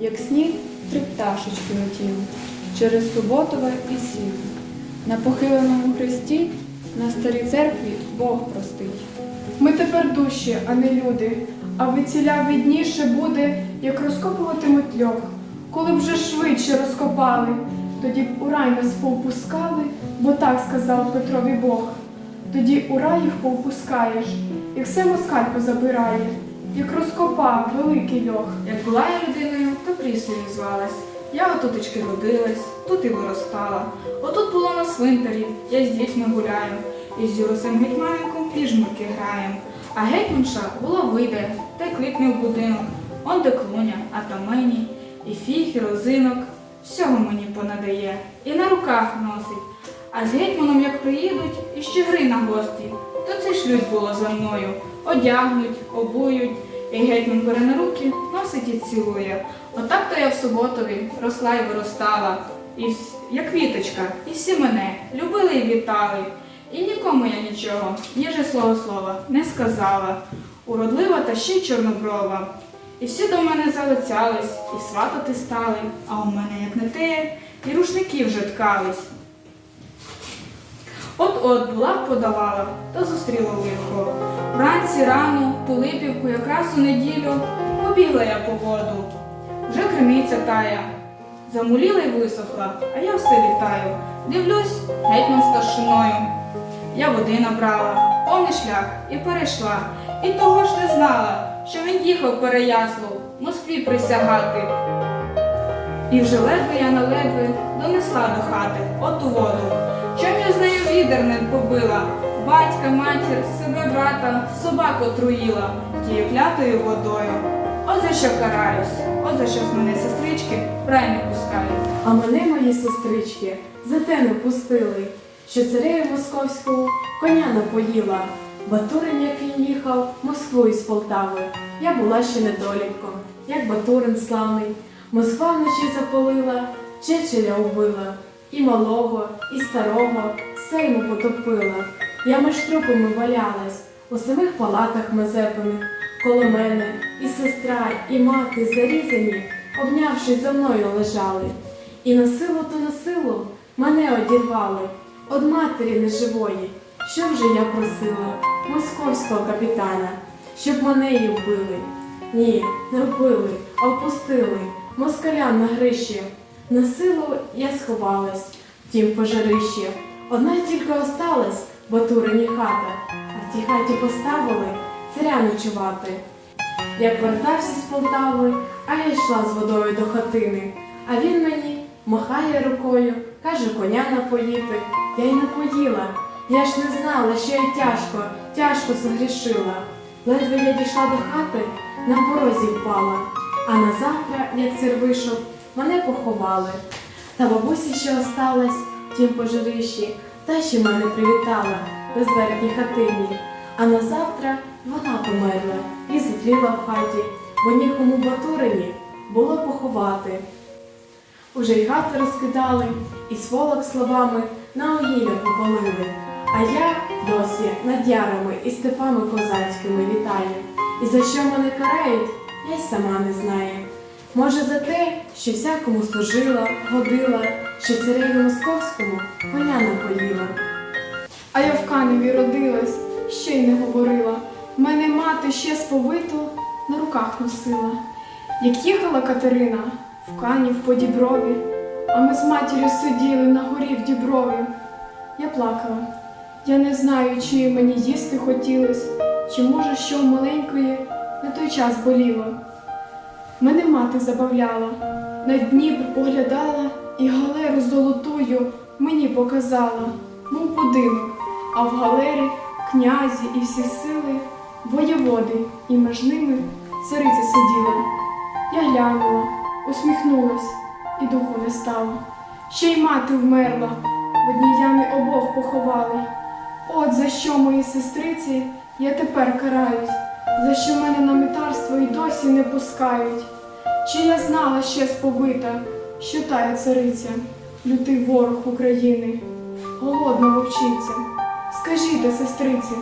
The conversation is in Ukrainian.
Як сніг, три пташечки летіли через суботове і сіло. На похиленому хресті, на старій церкві Бог простить. Ми тепер душі, а не люди, а виціля видніше буде, як розкопуватимуть льох. Коли вже швидше розкопали, тоді б у рай нас повпускали, бо так сказав Петрові Бог. Тоді у рай їх повпускаєш, як все москаль позабирає, як розкопав великий льох. Як була я людиною, то прісною звалась. Я отутечки родилась, тут і виростала. Отут було на свинтарі, я з дітьми гуляю, і з Юрусем гетьманенком піжмурки граєм. А гетьманша була вийде, та й кликне в будинок. Он де клуня, а там мені, і фіг, і розинок. Всього мені понадає, і на руках носить. А з гетьманом, як приїдуть, і ще гри на гості, то це шлють було за мною. Одягнуть, обують, і гетьман бере на руки, носить і цілує. Отак то я в суботові росла і виростала, і як квіточка, і всі мене любили і вітали. І нікому я нічого, ніже свого слова, не сказала. Уродлива та ще чорноброва. І всі до мене залицялись, і сватати стали, а у мене, як не те, і рушники вже ткались. От-от була подавала, то зустріла лихо. Вранці рано, в Пилипівку, якраз у неділю, побігла я по воду. Вже криниця тая. Замуліла й висохла, а я все літаю. Дивлюсь, гетьман старшиною. Я води набрала, повний шлях і перейшла. І того ж не знала, що він їхав Переяслав, Москві присягати. І вже ледве я на ледве донесла до хати оту воду. Чом я з нею відер не побила? Батька, матір, себе брата, собаку отруїла тією клятою водою. От за що караюсь, от за що з мене сестрички рай не пускають. А мене мої сестрички за те не пустили, що царею московського коня напоїла. Батурин, який їхав Москву із Полтави. Я була ще недолітком, як Батурин славний. Москва вночі запалила, Чечеля убила, і малого, і старого, все потопила. Я між трупами валялась, у самих палатах мазепиних, коло мене і сестра, і мати зарізані, обнявшись за мною лежали. І на силу то на силу мене одірвали од матері неживої. Що вже я просила московського капітана, щоб мене її вбили? Ні, не вбили, а впустили москалям на гриші. На силу я сховалась тім пожарищі. Одна тільки осталась Батурині хата, а в тій хаті поставили царя ночувати. Як вертався з Полтави, а я йшла з водою до хатини. А він мені махає рукою, каже коня напоїти. Я й напоїла. Я ж не знала, що я тяжко, тяжко загрішила. Ледве я дійшла до хати, на порозі впала. А на завтра, як цар вийшов, мене поховали. Та бабуся ще осталась в тім пожарищі, та ще мене привітала в безверхній хатині. А на завтра вона померла і затліла в хаті, бо нікому батурині було поховати. Уже й хати розкидали, і сволок словами на огілля попалили. А я досі над ярами і степами козацькими літаю. І за що мене карають, я й сама не знаю. Може, за те, що всякому служила, годила, що цареві московському коня напоїла. А я в Каневі родилась, ще й не говорила. Мене мати ще сповиту на руках носила. Як їхала Катерина в Канів по Діброві, а ми з матір'ю сиділи на горі в Діброві. Я плакала. Я не знаю, чи мені їсти хотілось, чи може що в маленької на той час боліло. Мене мати забавляла, на Дніпр поглядала і галеру золотую мені показала, мов будинок, а в галері князі і всі сили, воєводи, і між ними цариця сиділа. Я глянула, усміхнулась, і духу не стало. Ще й мати вмерла, в одній ямі обох поховали. От за що мої сестриці я тепер караюсь, за що мене на митарство й досі не пускають. Чи я знала ще сповита, що тая цариця лютий ворог України, голодна вовчиця. Скажіть, сестриці,